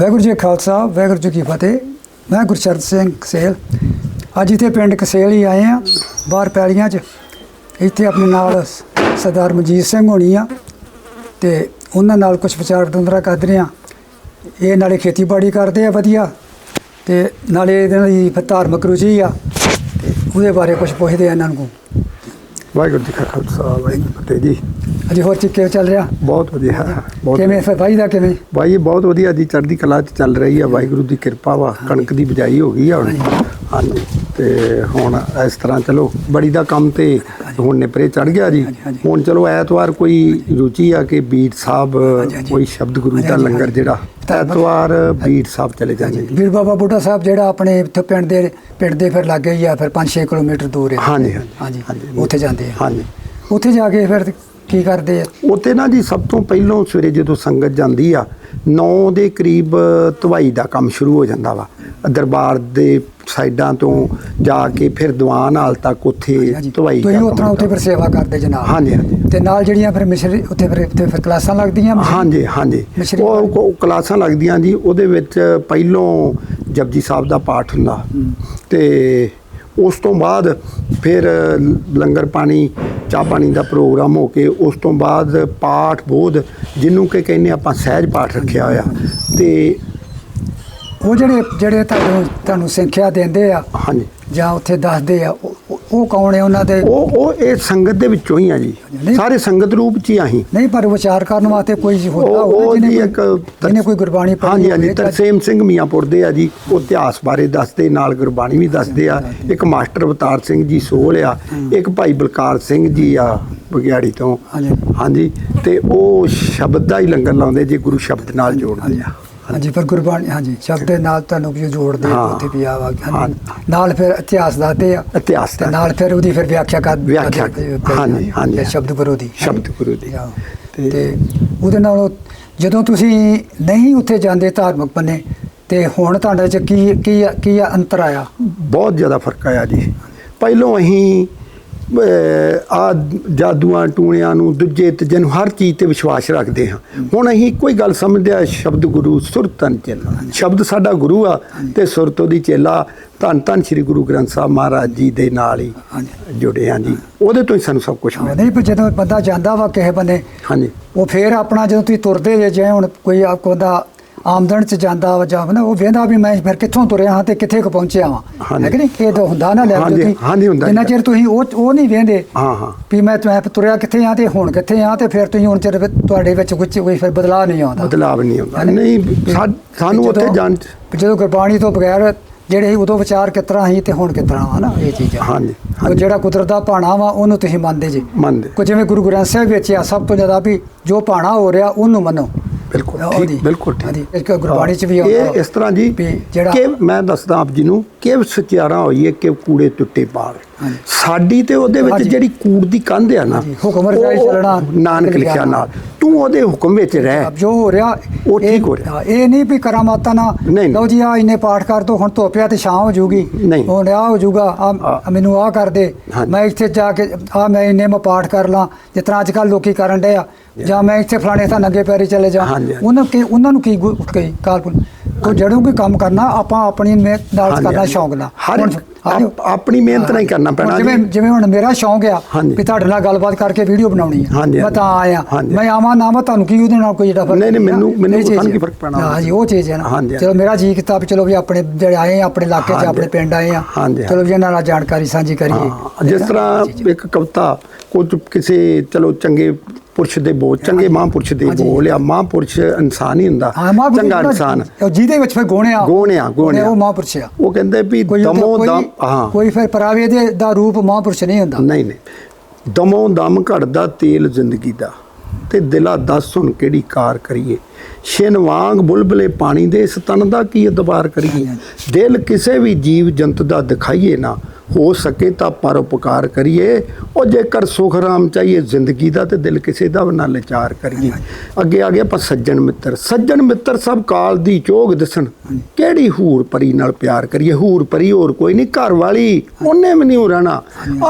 ਵਾਹਿਗੁਰੂ ਜੀ ਕਾ ਖਾਲਸਾ, ਵਾਹਿਗੁਰੂ ਜੀ ਕੀ ਫਤਿਹ। ਮੈਂ ਗੁਰਚਰਨ ਸਿੰਘ ਕਸੇਲ ਅੱਜ ਇੱਥੇ ਪਿੰਡ ਕਸੇਲ ਹੀ ਆਏ ਆ ਬਾਹਰ ਪੈਲੀਆਂ 'ਚ। ਇੱਥੇ ਆਪਣੇ ਨਾਲ ਸਰਦਾਰ ਮਨਜੀਤ ਸਿੰਘ ਹੋਣੀ ਆ ਤੇ ਉਹਨਾਂ ਨਾਲ ਕੁਝ ਵਿਚਾਰ ਵਟਾਂਦਰਾ ਕਰਦੇ ਆ ਇਹ ਨਾਲੇ ਖੇਤੀਬਾੜੀ ਕਰਦੇ ਆ, ਵਧੀਆ। ਤੇ ਨਾਲੇ ਇਹਨਾਂ ਦੀ ਧਾਰਮਿਕ ਰੁਚੀ ਆ, ਤੇ ਉਹਦੇ ਬਾਰੇ ਕੁਝ ਪੁੱਛਦੇ ਆ ਇਹਨਾਂ ਨੂੰ। ਵਾਹਿਗੁਰੂ ਜੀ ਕਾ ਖਾਲਸਾ, ਵਾਹਿਗੁਰੂ ਫਤਿਹ ਜੀ। ਅਜੇ ਹੋਰ ਚਿੱਕੇ ਚੱਲ ਰਿਹਾ? ਬਹੁਤ ਵਧੀਆ। ਬਹੁਤ ਕਿਵੇਂ ਫਿਰ ਭਾਈ ਦਾ ਕਿਵੇਂ? ਬਾਈ ਬਹੁਤ ਵਧੀਆ ਜੀ ਚੜ੍ਹਦੀ ਕਲਾ ਚ ਚੱਲ ਰਹੀ ਆ। ਵਾਹਿਗੁਰੂ ਦੀ ਕਿਰਪਾ ਵਾ ਕਣਕ ਦੀ ਬਿਜਾਈ ਹੋ ਗਈ ਆ ਹੁਣ। ਹਾਂਜੀ। ਤੇ ਹੁਣ ਇਸ ਤਰ੍ਹਾਂ ਚਲੋ ਬੜੀ ਦਾ ਕੰਮ ਤੇ ਹੁਣ ਨਿਪਰੇ ਚੜ ਗਿਆ ਜੀ। ਹੁਣ ਚਲੋ ਐਤਵਾਰ ਕੋਈ ਰੁਚੀ ਆ ਕਿ ਬੀੜ ਸਾਹਿਬ। ਕੋਈ ਸ਼ਬਦ ਗੁਰੂ ਦਾ ਲੰਗਰ ਜਿਹੜਾ। ਐਤਵਾਰ ਬੀੜ ਸਾਹਿਬ ਚਲੇ ਜਾਂਦੇ ਵੀਰ ਬਾਬਾ ਬੁੱਢਾ ਸਾਹਿਬ ਜਿਹੜਾ ਆਪਣੇ ਇੱਥੇ ਪਿੰਡ ਦੇ ਪਿੰਡ ਦੇ ਫਿਰ ਲੱਗੇ ਹੀ ਆ ਫਿਰ 5-6 ਕਿਲੋਮੀਟਰ ਦੂਰ ਹੈ ਹਾਂਜੀ। ਹਾਂਜੀ। ਉੱਥੇ ਜਾਂਦੇ ਆ। ਹਾਂਜੀ। ਉੱਥੇ ਜਾ ਕੇ ਫਿਰ ਕੀ ਕਰਦੇ ਆ? ਉੱਥੇ ਨਾ ਜੀ ਸਭ ਤੋਂ ਪਹਿਲਾਂ ਸਵੇਰੇ ਜਦੋਂ ਸੰਗਤ ਜਾਂਦੀ ਆ 9 ਦੇ ਕਰੀਬ ਧਵਾਈ ਦਾ ਕੰਮ ਸ਼ੁਰੂ ਹੋ ਜਾਂਦਾ ਵਾ। ਦਰਬਾਰ ਦੇ ਸਾਈਡਾਂ ਤੋਂ ਜਾ ਕੇ ਫਿਰ ਦੀਵਾਨ ਹਾਲ ਤੱਕ ਉੱਥੇ ਧਵਾਈ ਤੁਸੀਂ ਉਤਰਾ ਉੱਥੇ ਫਿਰ ਸੇਵਾ ਕਰਦੇ ਜਨਾਬ ਹਾਂਜੀ, ਹਾਂਜੀ। ਤੇ ਨਾਲ ਜਿਹੜੀਆਂ ਫਿਰ ਮਿਸ਼ਰੀ ਉੱਥੇ ਫਿਰ ਉੱਥੇ ਫਿਰ ਕਲਾਸਾਂ ਲੱਗਦੀਆਂ ਹਾਂਜੀ ਹਾਂਜੀ। ਉਹ ਕਲਾਸਾਂ ਲੱਗਦੀਆਂ ਜੀ ਉਹਦੇ ਵਿੱਚ ਪਹਿਲੋਂ ਜਪਜੀ ਸਾਹਿਬ ਦਾ ਪਾਠ ਹੁੰਦਾ। ਤੇ ਉਸ ਤੋਂ ਬਾਅਦ ਫਿਰ ਲੰਗਰ ਪਾਣੀ ਚਾਹ ਪਾਣੀ ਦਾ ਪ੍ਰੋਗਰਾਮ ਹੋ ਕੇ ਉਸ ਤੋਂ ਬਾਅਦ ਪਾਠ ਬੋਧ ਜਿਹਨੂੰ ਕਿ ਕਹਿੰਦੇ ਆਪਾਂ ਸਹਿਜ ਪਾਠ ਰੱਖਿਆ ਹੋਇਆ। ਤੇ ਉਹ ਜਿਹੜੇ ਜਿਹੜੇ ਤੁਹਾਨੂੰ ਤੁਹਾਨੂੰ ਸਿੱਖਿਆ ਦਿੰਦੇ ਆ ਹਾਂਜੀ। ਜਾਂ ਉੱਥੇ ਦੱਸਦੇ ਆ ਉਹ- ਕੌਣ ਹੈ ਉਹਨਾਂ ਦੇ? ਉਹ ਉਹ ਇਹ ਸੰਗਤ ਦੇ ਵਿੱਚੋਂ ਹੀ ਆ ਜੀ। ਨਹੀਂ। ਸਾਰੇ ਸੰਗਤ ਰੂਪ ਚ ਹੀ ਆਹੀਂ ਨਹੀਂ ਪਰ ਵਿਚਾਰ ਕਰਨ ਵਾਸਤੇ ਕੋਈ ਹੁੰਦਾ ਉਹ ਹੋਵੇ ਉਹ ਜਿਹਨੇ ਜੀ ਕੋਈ- ਇੱਕ ਜਿਹਨੇ ਕੋਈ ਗੁਰਬਾਣੀ ਪੜ੍ਹੀ ਹਾਂਜੀ ਹਾਂਜੀ ਹੋਵੇ ਜਾਂ- ਤਰਸੇਮ ਸਿੰਘ ਮੀਆਂਪੁਰ ਦੇ ਆ ਜੀ। ਉਹ ਇਤਿਹਾਸ ਬਾਰੇ ਦੱਸਦੇ ਨਾਲ ਗੁਰਬਾਣੀ ਵੀ ਦੱਸਦੇ ਆ। ਇੱਕ ਮਾਸਟਰ ਅਵਤਾਰ ਸਿੰਘ ਜੀ ਸੋਹਲ ਆ। ਇੱਕ ਭਾਈ ਬਲਕਾਰ ਸਿੰਘ ਜੀ ਆ ਬਗਿਆੜੀ ਤੋਂ। ਹਾਂਜੀ। ਹਾਂਜੀ ਤੇ ਉਹ ਸ਼ਬਦ ਦਾ ਹੀ ਲੰਗਰ ਲਾਉਂਦੇ ਜੇ ਗੁਰੂ ਸ਼ਬਦ ਨਾਲ ਜੋੜਦੇ ਆ। ਹਾਂਜੀ ਪਰ ਗੁਰਬਾਣੀ ਹਾਂਜੀ ਸ਼ਬਦ ਦੇ ਨਾਲ ਤੁਹਾਨੂੰ ਵੀ ਜੋੜਦੇ। ਉੱਥੇ ਵੀ ਆ ਵਾ ਹਾਂ। ਨਾਲ ਫਿਰ ਇਤਿਹਾਸ ਦੱਸਦੇ ਆ ਇਤਿਹਾਸ ਤੇ ਦਾ ਨਾਲ ਫਿਰ ਉਹਦੀ ਫਿਰ ਵਿਆਖਿਆ ਕਰ ਵਿਆਖਿਆ ਹਾਂਜੀ, ਹਾਂਜੀ। ਸ਼ਬਦ ਗੁਰੂ ਦੀ ਸ਼ਬਦ ਗੁਰੂ ਦੀ। ਤੇ- ਉਹਦੇ ਨਾਲ ਜਦੋਂ ਤੁਸੀਂ ਨਹੀਂ ਉੱਥੇ ਜਾਂਦੇ ਧਾਰਮਿਕ ਬੰਨੇ ਤੇ ਹੁਣ ਤੁਹਾਡੇ ਚ ਕੀ ਕੀ ਕੀ ਅੰਤਰ ਆਇਆ ਬਹੁਤ ਜ਼ਿਆਦਾ ਫ਼ਰਕ ਆਇਆ ਜੀ ਪਹਿਲੋਂ ਅਸੀਂ ਆ ਜਾਦੂਆਂ ਟੂਣਿਆਂ ਨੂੰ ਦੂਜੇ ਤੀਜੇ ਨੂੰ ਹਰ ਚੀਜ਼ ਤੇ ਵਿਸ਼ਵਾਸ ਰੱਖਦੇ ਹਾਂ। ਹੁਣ ਅਸੀਂ ਕੋਈ ਗੱਲ ਸਮਝਦੇ ਆ ਸ਼ਬਦ ਗੁਰੂ ਸੁਰਤਨ ਚੇਲਾ। ਸ਼ਬਦ ਸਾਡਾ ਗੁਰੂ ਆ ਤੇ ਸੁਰਤ ਉਹਦੀ ਚੇਲਾ। ਧੰਨ ਧੰਨ ਸ੍ਰੀ ਗੁਰੂ ਗ੍ਰੰਥ ਸਾਹਿਬ ਮਹਾਰਾਜ ਜੀ ਦੇ ਨਾਲ ਹੀ ਜੁੜੇ ਹਾਂ ਜੀ। ਉਹਦੇ ਤੋਂ ਹੀ ਸਾਨੂੰ ਸਭ ਕੁਝ ਮਿਲਿਆ। ਨਹੀਂ ਪਰ ਜਦੋਂ ਬੰਦਾ ਜਾਂਦਾ ਵਾ ਕਿਸੇ ਬੰਨੇ ਹਾਂਜੀ। ਉਹ ਫੇਰ ਆਪਣਾ ਜਦੋਂ ਤੁਸੀਂ ਤੁਰਦੇ ਜੇ ਜਿਵੇਂ ਹੁਣ ਕੋਈ ਆ ਕੋਦਾ ਆਮਦਨ ਚ ਜਾਂਦਾ ਵਾ ਜਾਂ ਨਾ ਉਹ ਵੇਂਦਾ ਵੀ ਮੈਂ ਫਿਰ ਕਿੱਥੋਂ ਤੁਰਿਆ ਹਾਂ ਤੇ ਕਿੱਥੇ ਕੁ ਪਹੁੰਚਿਆ ਹਾਂਜੀ। ਹੈ ਕਿ ਨਹੀਂ? ਇਹ ਤਾਂ ਹੁੰਦਾ ਨਾ ਲੈ ਹਾਂਜੀ, ਹਾਂਜੀ ਹੁੰਦਾ ਜਿੰਨਾ। ਚਿਰ ਤੁਸੀਂ ਉਹ ਉਹ ਨਹੀਂ ਵੇਂਦੇ ਹਾਂ ਹਾਂ। ਵੀ ਮੈਂ ਮੈਂ ਤੁਰਿਆ ਕਿੱਥੇ ਆ ਤੇ ਹੁਣ ਕਿੱਥੇ ਆ ਤੇ ਫਿਰ ਤੁਸੀਂ ਹੁਣ ਚਿਰ ਤੁਹਾਡੇ ਵਿੱਚ ਕੁਝ ਕੋਈ ਫਿਰ ਬਦਲਾਅ ਨਹੀਂ ਆਉਂਦਾ। ਬਦਲਾਵ ਨਹੀਂ ਹਾਂਜੀ। ਨਹੀਂ? ਸਾਨੂੰ ਉੱਥੇ ਜਾਣ ਜਦੋਂ ਗੁਰਬਾਣੀ ਤੋਂ ਬਗੈਰ ਜਿਹੜੇ ਉਦੋਂ ਵਿਚਾਰ ਕਿਸ ਤਰ੍ਹਾਂ ਸੀ ਤੇ ਹੁਣ ਕਿਸ ਤਰ੍ਹਾਂ ਵਾ ਨਾ ਇਹ ਚੀਜ਼ਾਂ ਹਾਂਜੀ, ਉਹ। ਜਿਹੜਾ ਕੁਦਰਤ ਦਾ ਭਾਣਾ ਵਾ ਉਹਨੂੰ ਤੁਸੀਂ ਮੰਨਦੇ ਜੀ। ਮੰਨਦੇ। ਕੋ ਜਿਵੇਂ ਗੁਰੂ ਗ੍ਰੰਥ ਸਾਹਿਬ ਵਿੱਚ ਆ ਸਭ ਤੋਂ ਜ਼ਿਆਦਾ ਵੀ ਜੋ ਭਾਣਾ ਹੋ ਰਿਹਾ ਉਹਨੂੰ ਮੰਨੋ। ਬਿਲਕੁਲ। ਠੀਕ ਬਿਲਕੁਲ ਠੀਕ ਇੱਕ ਗੁਰਬਾਣੀ ਚ ਵੀ ਆਉਂਦਾ ਇਹ ਇਸ ਤਰ੍ਹਾਂ ਜੀ ਕਿ ਮੈਂ ਦੱਸਦਾ ਆਪ ਜੀ ਨੂੰ ਕਿ ਸਚਿਆਰਾ ਹੋਈਏ ਕਿ ਕੂੜੇ ਟੁੱਟੇ ਹਾਂਜੀ। ਸਾਡੀ ਤੇ ਉਹਦੇ ਵਿੱਚ। ਜਿਹੜੀ ਕੂੜ ਦੀ ਕੰਧ ਆ ਨਾ ਹੁਕਮ ਰਜਾਈ ਚੱਲਣਾ, ਨਾਨਕ ਲਿਖਿਆ ਨਾਲ ਤੂੰ ਉਹਦੇ ਹੁਕਮ ਵਿੱਚ ਰਹਿ ਜੋ ਹੋ ਰਿਹਾ ਉਹ ਠੀਕ ਹੋ ਰਿਹਾ। ਇਹ ਨਹੀਂ ਵੀ ਕਰਾਮਾਤਾਂ ਨਾ। ਲਓ ਜੀ ਆ ਇੰਨੇ ਪਾਠ ਕਰ ਦੋ ਹੁਣ ਧੋਪਿਆ ਤੇ ਛਾਂ ਹੋ ਜੂਗੀ। ਹੁਣ ਆ ਹੋ ਜੂਗਾ ਆ। ਮੈਨੂੰ ਆ ਕਰ ਦੇ। ਮੈਂ ਇੱਥੇ ਜਾ ਕੇ ਆ ਮੈਂ ਇੰਨੇ ਮੈਂ ਪਾਠ ਕਰ ਲਾਂ ਜਿਸ ਤਰ੍ਹਾਂ ਅੱਜ ਕੱਲ ਲੋਕੀ ਕਰਨ ਡਏ ਆ ਜਾਂ ਮੈਂ ਇੱਥੇ ਫਲਾਣੇ ਥਾਂ ਨੰਗੇ ਪੈਰੀ ਚਲੇ ਜਾ। ਉਹਨਾਂ ਕੀ ਉਹਨਾਂ ਨੂੰ ਕੀ ਉੱਠ ਗਈ ਕਾਲਪੁਰ ਉਹ ਜੜੋਂ ਕੋਈ ਕੰਮ ਕਰਨਾ ਆਪਾਂ ਆਪਣੀ ਮਿਹਨਤ ਨਾਲ ਕਰਨਾ। ਸ਼ੌਂਕ ਨਾਲ। ਆਪ- ਆਪਣੀ ਮਿਹਨਤ ਨਾਲ ਹੀ ਕਰਨਾ ਹੁਣ ਪੈਣਾ ਜਿਵੇਂ ਜੀ ਜਿਵੇਂ ਹੁਣ ਮੇਰਾ ਸ਼ੌਂਕ ਆ ਹਾਂਜੀ। ਵੀ ਤੁਹਾਡੇ ਨਾਲ ਗੱਲਬਾਤ ਕਰਕੇ ਵੀਡੀਓ ਬਣਾਉਣੀ ਆ ਹਾਂਜੀ, ਮੈਂ ਤਾਂ ਆਇਆ ਹਾਂਜੀ। ਮੈਂ ਆਵਾਂ ਨਾ ਮੈਂ ਤੁਹਾਨੂੰ ਕੀ ਉਹਦੇ ਨਾਲ ਕੋਈ ਜਿਹੜਾ ਫ਼ਰਕ ਨਹੀਂ, ਨਹੀਂ, ਹੈ? ਮੈਨੂੰ- ਮੈਨੂੰ ਇਹ ਚੀਜ਼ ਸਾਨੂੰ ਕੀ ਹੈ। ਫ਼ਰਕ ਪੈਣਾ? ਹਾਂਜੀ ਉਹ ਚੀਜ਼ ਹੈ ਨਾ ਹਾਂਜੀ, ਚਲੋ ਮੇਰਾ ਜੀ ਕੀਤਾ ਵੀ ਚਲੋ ਵੀ ਆਪਣੇ ਜਿਹੜੇ ਆਏ ਆ ਆਪਣੇ ਇਲਾਕੇ 'ਚ ਹਾਂਜੀ। ਆਪਣੇ ਪਿੰਡ ਆਏ ਆ ਹਾਂਜੀ, ਚਲੋ ਵੀ ਇਹਨਾਂ ਨਾਲ ਜਾਣਕਾਰੀ ਸਾਂਝੀ ਕਰੀਏ ਹਾਂ, ਜਿਸ ਤਰ੍ਹਾਂ ਇੱਕ ਕਵਿਤਾ ਕੁਝ ਕਿਸੇ ਚਲੋ ਚੰਗੇ ਪੁਰਸ਼ ਦੇ ਬੋਲ ਚੰਗੇ ਮਹਾਂਪੁਰਸ਼ ਦੇ। ਬੋਲ ਆ ਮਹਾਂਪੁਰਸ਼ ਇਨਸਾਨ ਹੀ ਹੁੰਦਾ ਚੰਗਾ ਇਨਸਾਨ। ਜਿਹਦੇ ਵਿੱਚ ਫਿਰ ਗੁਣ ਆ ਗੁਣ ਆ, ਗੁਣ ਆ। ਉਹ ਮਹਾਂਪੁਰਸ਼ ਆ। ਉਹ ਕਹਿੰਦੇ ਵੀ ਦਮੋ ਦਮ ਹਾਂ। ਕੋਈ ਫਿਰ ਪਰਾਵੇ ਦੇ ਦਾ ਰੂਪ ਮਹਾਂਪੁਰਸ਼ ਨਹੀਂ ਹੁੰਦਾ। ਨਹੀਂ ਨਹੀਂ। ਦਮੋ ਦਮ ਘੜਦਾ ਤੇਲ ਜ਼ਿੰਦਗੀ ਦਾ ਤੇ ਦਿਲਾ ਦੱਸ ਹੁਣ ਕਿਹੜੀ ਕਾਰ ਕਰੀਏ। ਛਿਨ ਵਾਂਗ ਬੁਲਬਲੇ ਪਾਣੀ ਦੇ ਇਸ ਤਨ ਦਾ ਕੀ ਅਦਬਾਰ ਕਰੀਏ। ਦਿਲ ਕਿਸੇ ਵੀ ਜੀਵ ਜੰਤ ਦਾ ਦਿਖਾਈਏ ਨਾ ਹੋ ਸਕੇ ਤਾਂ ਪਰਉਪਕਾਰ ਕਰੀਏ। ਉਹ ਜੇਕਰ ਸੁਖ ਰਾਮ ਚਾਹੀਏ, ਜ਼ਿੰਦਗੀ ਦਾ ਤੇ ਦਿਲ ਕਿਸੇ ਦਾ ਨਾ ਲਾਚਾਰ ਕਰੀਏ। ਅੱਗੇ ਆ ਗਿਆ ਆਪਾਂ ਸੱਜਣ ਮਿੱਤਰ। ਸੱਜਣ ਮਿੱਤਰ ਸਭ ਕਾਲ ਦੀ ਚੋਗ ਦਿਸਣ। ਕਿਹੜੀ ਹੂਰ ਪਰੀ ਨਾਲ ਪਿਆਰ ਕਰੀਏ? ਹੂਰ ਪਰੀ ਹੋਰ ਕੋਈ ਨਹੀਂ, ਘਰ ਵਾਲੀ। ਉਹਨੇ ਵੀ ਨਹੀਂ ਰਹਿਣਾ।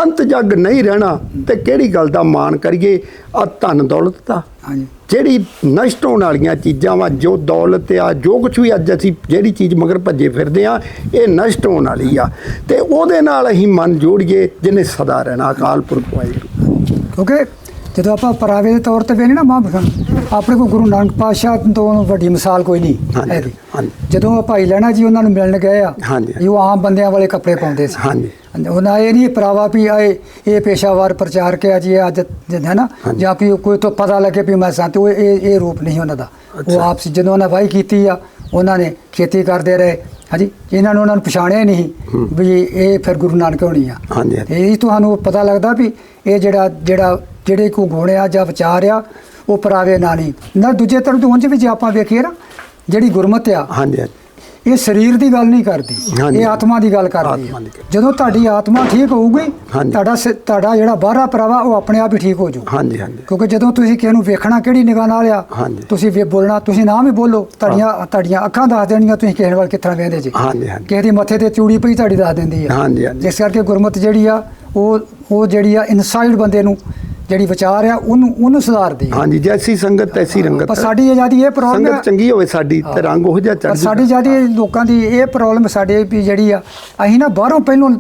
ਅੰਤ ਜੱਗ ਨਹੀਂ ਰਹਿਣਾ। ਤੇ ਕਿਹੜੀ ਗੱਲ ਦਾ ਮਾਣ ਕਰੀਏ? ਆ ਧਨ ਦੌਲਤ ਦਾ। ਹਾਂਜੀ। ਜਿਹੜੀ ਨਸ਼ਟ ਹੋਣ ਵਾਲੀਆਂ ਚੀਜ਼ਾਂ ਵਾ ਜੋ ਦੌਲਤ ਆ ਜੋ ਕੁਝ ਵੀ ਅੱਜ ਅਸੀਂ ਜਿਹੜੀ ਚੀਜ਼ ਮਗਰ ਭੱਜੇ ਫਿਰਦੇ ਆ ਇਹ ਨਸ਼ਟ ਹੋਣ ਵਾਲੀ ਆ। ਤੇ ਉਹਦੇ ਨਾਲ ਅਸੀਂ ਮਨ ਜੋੜੀਏ ਜਿਹਨੇ ਸਦਾ ਰਹਿਣਾ ਅਕਾਲ ਪੁਰਖ ਵਾਹਿਗੁਰੂ। ਕਿਉਂਕਿ ਜਦੋਂ ਆਪਾਂ ਪਰਾਵੇ ਦੇ ਤੌਰ ਤੇ ਵੇਖਨੇ ਨਾ ਮਹਾਂਪੁਰਖਾਂ ਆਪਣੇ ਕੋਲ ਗੁਰੂ ਨਾਨਕ ਪਾਤਸ਼ਾਹ ਤੋਂ ਵੱਡੀ ਮਿਸਾਲ ਕੋਈ ਨਹੀਂ। ਹਾਂਜੀ। ਜਦੋਂ ਉਹ ਭਾਈ ਲੈਣਾ ਜੀ ਉਹਨਾਂ ਨੂੰ ਮਿਲਣ ਗਏ ਆ ਹਾਂਜੀ। ਇਹ ਉਹ ਆਮ ਬੰਦਿਆਂ ਵਾਲੇ ਕੱਪੜੇ ਪਾਉਂਦੇ ਸੀ। ਹਾਂਜੀ। ਉਹਨਾਂ ਇਹ ਨਹੀਂ ਪਰਾਵਾ ਵੀ ਆਏ ਇਹ ਪੇਸ਼ਾਵਰ ਪ੍ਰਚਾਰਕ ਹੈ ਜੀ ਇਹ ਅੱਜ ਹੈ ਨਾ। ਜਾਂ ਵੀ ਕੋਈ ਤੋਂ ਪਤਾ ਲੱਗੇ ਵੀ ਮੈਂ ਸੰਤ ਉਹ ਇਹ ਇਹ ਰੂਪ ਨਹੀਂ ਉਹਨਾਂ ਦਾ ਉਹ ਅੱਛਾ। ਆਪ ਸੀ ਜਦੋਂ ਉਹਨਾਂ ਵਾਹੀ ਕੀਤੀ ਆ ਉਹਨਾਂ ਨੇ ਖੇਤੀ ਕਰਦੇ ਰਹੇ ਹਾਂਜੀ ਇਹਨਾਂ ਨੂੰ ਉਹਨਾਂ ਨੂੰ ਪਛਾਣਿਆ ਨਹੀਂ ਵੀ ਇਹ ਫਿਰ ਗੁਰੂ ਨਾਨਕ ਹੋਣੀ ਆ। ਇਹ ਤੁਹਾਨੂੰ ਪਤਾ ਲੱਗਦਾ ਵੀ ਇਹ ਜਿਹੜਾ ਜਿਹੜਾ ਜਿਹੜੇ ਕੋ ਗੁਣ ਆ ਜਾਂ ਵਿਚਾਰ ਆ ਉਹ ਪਰਾਵੇ ਨਾ ਨਹੀਂ ਨਾ ਦੂਜੇ ਤਰ੍ਹਾਂ ਤੋਂ ਉਂਝ ਵੀ ਜੇ ਆਪਾਂ ਵੇਖੀਏ ਨਾ ਜਿਹੜੀ ਗੁਰਮਤ ਆ ਹਾਂਜੀ ਇਹ ਸਰੀਰ ਦੀ ਗੱਲ ਨਹੀਂ ਕਰਦੀ। ਇਹ ਆਤਮਾ ਦੀ ਗੱਲ ਕਰਦੀ ਹੈ। ਜਦੋਂ ਤੁਹਾਡੀ ਆਤਮਾ ਠੀਕ ਹੋਊਗੀ। ਤੁਹਾਡਾ ਤੁਹਾਡਾ ਜਿਹੜਾ ਬਾਹਰਾ ਪਰਾਵਾ ਉਹ ਆਪਣੇ ਆਪ ਹੀ ਠੀਕ ਹੋ ਜਾਊ ਹਾਂਜੀ ਹਾਂਜੀ ਕਿਉਂਕਿ ਜਦੋਂ ਤੁਸੀਂ ਕਿਸੇ ਨੂੰ ਵੇਖਣਾ ਕਿਹੜੀ ਨਿਗਾਹ ਨਾਲ ਆ। ਤੁਸੀਂ ਵੀ ਬੋਲਣਾ ਤੁਸੀਂ ਨਾ ਵੀ ਬੋਲੋ ਤੁਹਾਡੀਆਂ ਤੁਹਾਡੀਆਂ ਅੱਖਾਂ ਦੱਸ ਦੇਣਗੀਆਂ ਤੁਸੀਂ ਕਿਸੇ ਵੱਲ ਕਿੱਥਾਂ ਵੇਖਦੇ ਜੀ ਹਾਂਜੀ ਹਾਂਜੀ ਕਿਸੇ ਦੀ ਮੱਥੇ ਤੇ ਚੂੜੀ ਪਈ ਤੁਹਾਡੀ ਦੱਸ ਦਿੰਦੀ ਆ ਹਾਂਜੀ, ਹਾਂਜੀ। ਜਿਸ ਕਰਕੇ ਗੁਰਮਤ ਜਿਹੜੀ ਆ ਉਹ ਉਹ ਜਿਹੜੀ ਆ ਇਨਸਾਈਡ ਬੰਦੇ ਨੂੰ ਜਿਹੜੀ ਵਿਚਾਰ ਆ ਉਹਨੂੰ ਉਹਨੂੰ ਸੁਧਾਰਦੀ ਆ ਹਾਂਜੀ ਜੈਸੀ ਸੰਗਤ ਤੈਸੀ ਰੰਗਤ ਪਰ ਸਾਡੀ ਆਜ਼ਾਦੀ ਇਹ ਪ੍ਰੋਬਲਮ ਸੰਗਤ ਚੰਗੀ ਹੋਵੇ ਸਾਡੀ ਤੇ ਰੰਗ ਉਹ ਜਿਹਾ ਚੜ ਪਰ ਸਾਡੀ ਜਿਆਦੀ ਲੋਕਾਂ ਦੀ ਇਹ ਪ੍ਰੋਬਲਮ ਸਾਡੇ ਵੀ ਜਿਹੜੀ ਆ ਅਸੀਂ ਨਾ ਬਾਹਰੋਂ ਪਹਿਲੋਂ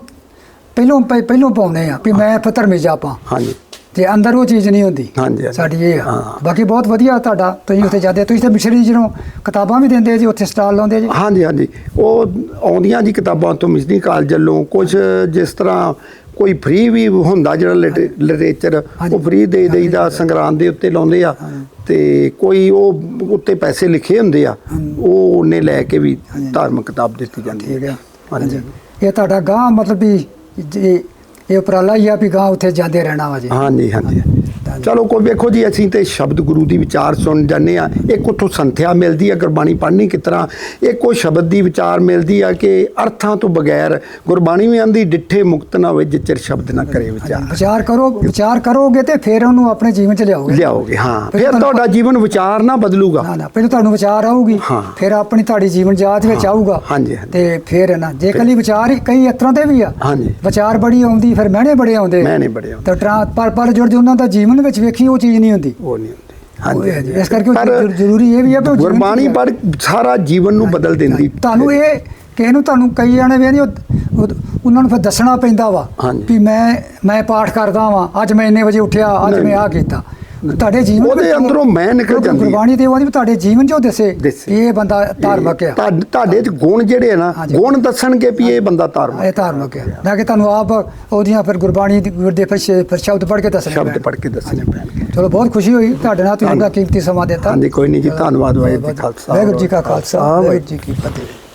ਪਹਿਲੋਂ ਪਹਿ- ਪਹਿਲੋਂ ਪਾਉਂਦੇ ਆ ਵੀ ਮੈਂ ਫਿਰ ਧਰਮੀ ਜਾਪਾਂ ਹਾਂਜੀ। ਤੇ ਅੰਦਰ ਉਹ ਚੀਜ਼ ਨਹੀਂ ਹੁੰਦੀ। ਹਾਂਜੀ। ਸਾਡੀ ਇਹ ਹਾਂ। ਬਾਕੀ ਬਹੁਤ ਵਧੀਆ ਤੁਹਾਡਾ ਤੁਸੀਂ ਉੱਥੇ ਜਾਂਦੇ ਤੁਸੀਂ ਤੇ ਮਿਸ਼ਰੀ ਜਿਹਨੂੰ ਕਿਤਾਬਾਂ ਵੀ ਦਿੰਦੇ ਜੀ ਉੱਥੇ ਸਟਾਲ ਲਾਉਂਦੇ ਜੀ। ਹਾਂਜੀ ਹਾਂਜੀ। ਉਹ ਆਉਂਦੀਆਂ ਜੀ ਕਿਤਾਬਾਂ ਤੋਂ ਮਿਸ਼ਨੀ ਕਾਲਜ ਵੱਲੋਂ ਕੁਝ ਜਿਸ ਤਰ੍ਹਾਂ ਕੋਈ ਫ੍ਰੀ ਵੀ ਹੁੰਦਾ ਜਿਹੜਾ ਲਿਟਰੇਚਰ। ਉਹ ਫ੍ਰੀ ਦੇ ਦੇਈਦਾ ਸੰਗਰਾਂਦ ਦੇ ਉੱਤੇ ਲਾਉਂਦੇ ਆ। ਤੇ ਕੋਈ ਉਹ ਉੱਤੇ ਪੈਸੇ ਲਿਖੇ ਹੁੰਦੇ ਆ ਉਹ ਉਹਨੇ ਲੈ ਕੇ ਵੀ ਧਾਰਮਿਕ ਕਿਤਾਬ ਦਿੱਤੀ ਜਾਂਦੀ ਹੈ। ਹਾਂਜੀ। ਇਹ ਤੁਹਾਡਾ ਗਾਂ ਮਤਲਬ ਵੀ ਇਹ ਉਪਰਾਲਾ ਹੀ ਆ ਵੀ ਗਾਂ ਉੱਥੇ ਜਾਂਦੇ ਰਹਿਣਾ ਵਾ ਜੀ। ਹਾਂਜੀ ਹਾਂਜੀ। ਚਲੋ ਕੋਈ ਵੇਖੋ ਜੀ ਅਸੀਂ ਤੇ ਸ਼ਬਦ ਗੁਰੂ ਦੀ ਵਿਚਾਰ ਸੁਣ ਜਾਂਦੇ ਆ ਇੱਕ ਉਥੋਂ ਸੰਥਿਆ ਮਿਲਦੀ ਆ ਗੁਰਬਾਣੀ ਪੜ੍ਹਨੀ ਤਰ੍ਹਾਂ? ਇੱਕ ਉਹ ਸ਼ਬਦ ਦੀ ਵਿਚਾਰ ਮਿਲਦੀ ਆ ਕਿ ਅਰਥਾਂ ਤੋਂ ਬਗੈਰ ਗੁਰਬਾਣੀ ਵੀ ਆਂਦੀ ਡਿੱਠੇ ਮੁਕਤ ਨਾ ਹੋਵੇ ਜਿਚਰ ਸ਼ਬਦ ਨਾ ਕਰੇ ਵਿਚਾਰ। ਵਿਚਾਰ ਕਰੋ ਵਿਚਾਰ ਕਰੋਗੇ ਤੇ ਫਿਰ ਉਹਨੂੰ ਆਪਣੇ ਜੀਵਨ ਚ ਲਿਆਓਗੇ। ਲਿਆਓਗੇ ਹਾਂ। ਫਿਰ ਫਿਰ ਤੁਹਾਡਾ ਜੀਵਨ ਵਿਚਾਰ ਨਾ ਬਦਲੂਗਾ। ਨਾ ਨਾ ਪਹਿਲਾਂ ਤੁਹਾਨੂੰ ਵਿਚਾਰ ਆਊਗੀ। ਫਿਰ ਆਪਣੀ ਤੁਹਾਡੀ ਜੀਵਨ ਜਾਚ ਵਿੱਚ ਆਊਗਾ। ਹਾਂਜੀ। ਤੇ ਫਿਰ ਨਾ ਜੇ ਕੱਲੀ ਵਿਚਾਰ ਹੀ ਕਈ ਇਸ ਤਰ੍ਹਾਂ ਦੇ ਵੀ ਆ ਹਾਂਜੀ। ਵਿਚਾਰ ਬੜੀ ਆਉਂਦੀ ਫਿਰ ਮਹਿਣੇ ਬੜੇ ਆਉਂਦੇ। ਮਹਿਣੇ ਬੜੇ ਆਉਂਦੇ। ਤਾਂ ਪਰ ਪਰ ਜੁੜ ਉਹਨਾਂ ਦਾ ਜੀਵਨ ਵਿੱਚ ਵੇਖੀ ਉਹ ਚੀਜ਼ ਨਹੀਂ ਹੁੰਦੀ ਉਹ ਨਹੀਂ ਹੁੰਦੀ ਹੈ। ਹਾਂਜੀ ਇਸ ਕਰਕੇ ਉਹ ਪਰ ਜ਼ਰੂ- ਜ਼ਰੂਰੀ ਇਹ ਵੀ ਆ ਵੀ ਉਹ ਜੀਵਨ ਗੁਰਬਾਣੀ ਪੜ੍ਹ ਸਾਰਾ ਜੀਵਨ ਨੂੰ ਬਦਲ ਦਿੰਦੀ ਤੁਹਾਨੂੰ ਇਹ ਕਿਸੇ ਨੂੰ ਤੁਹਾਨੂੰ ਕਈ ਜਾਣੇ ਉਹ ਉਹ- ਉਹਨਾਂ ਨੂੰ ਫਿਰ ਦੱਸਣਾ ਪੈਂਦਾ ਵਾ ਹਾਂਜੀ। ਵੀ ਮੈਂ ਮੈਂ ਪਾਠ ਕਰਦਾ ਵਾਂ ਅੱਜ ਮੈਂ ਇੰਨੇ ਵਜੇ ਉੱਠਿਆ ਅੱਜ ਨਹੀਂ। ਮੈਂ ਆ ਕੀਤਾ ਤੁਹਾਡੇ ਜੀਵਨ ਉਹਦੇ ਅੰਦਰੋਂ ਮੈਂ ਨਿਕਲ ਜਾਂਦੀ ਹੈ। ਗੁਰਬਾਣੀ ਤੇ ਉਹਦੀ ਤੁਹਾਡੇ ਜੀਵਨ ਚੋਂ ਦੱਸੇ ਇਹ ਬੰਦਾ ਧਾਰਮਿਕ ਆ। ਤੁਹਾਡੇ- ਚ ਗੁਣ ਜਿਹੜੇ ਆ ਨਾ। ਗੁਣ ਦੱਸਣਗੇ ਵੀ ਇਹ ਬੰਦਾ ਧਾਰਮਿਕ ਇਹ ਧਾਰਮਿਕ ਆ। ਨਾ ਕਿ ਤੁਹਾਨੂੰ ਆਪ ਉਹਦੀਆਂ ਫਿਰ ਗੁਰਬਾਣੀ ਦੀ ਦੇ ਫਿਰ ਸ਼ਬਦ ਪੜ੍ਹ ਕੇ ਦੱਸਣੇ ਸ਼ਬਦ। ਪੜ੍ਹ ਕੇ ਦੱਸਣੇ ਪੈਣਗੇ। ਚਲੋ ਬਹੁਤ ਖੁਸ਼ੀ ਹੋਈ ਤੁਹਾਡੇ ਨਾਲ ਤੁਸੀਂ ਕੀਮਤੀ ਸਮਾਂ ਦਿੱਤਾ। ਹਾਂਜੀ, ਕੋਈ ਨਹੀਂ ਜੀ, ਧੰਨਵਾਦ, ਵਾਹਿਗੁਰੂ ਜੀ ਕਾ ਖਾਲਸਾ, ਵਾਹਿਗੁਰੂ ਜੀ ਕਾ ਖਾਲਸਾ ਵਾਹਿਗੁਰੂ ਜੀ ਕੀ ਫਤਿਹ।